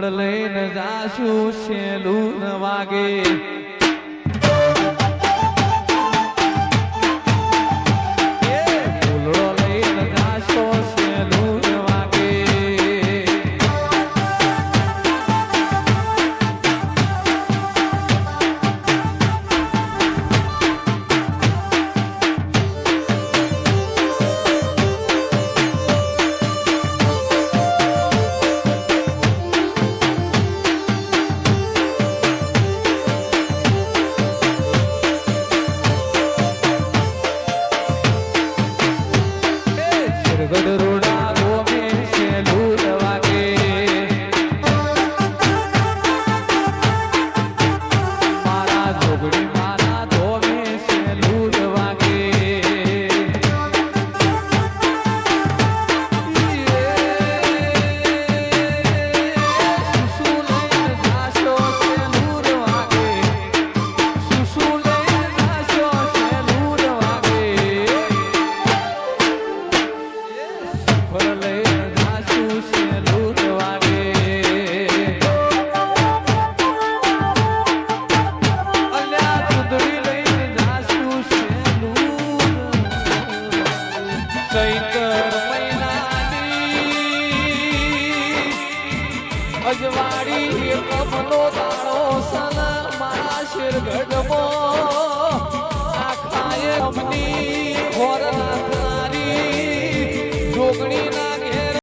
ઘોડ લઈને જાશું શેલું વાગે. ચૈત અજવાડી કમલો દાણો સન મારા શિરગઢમાં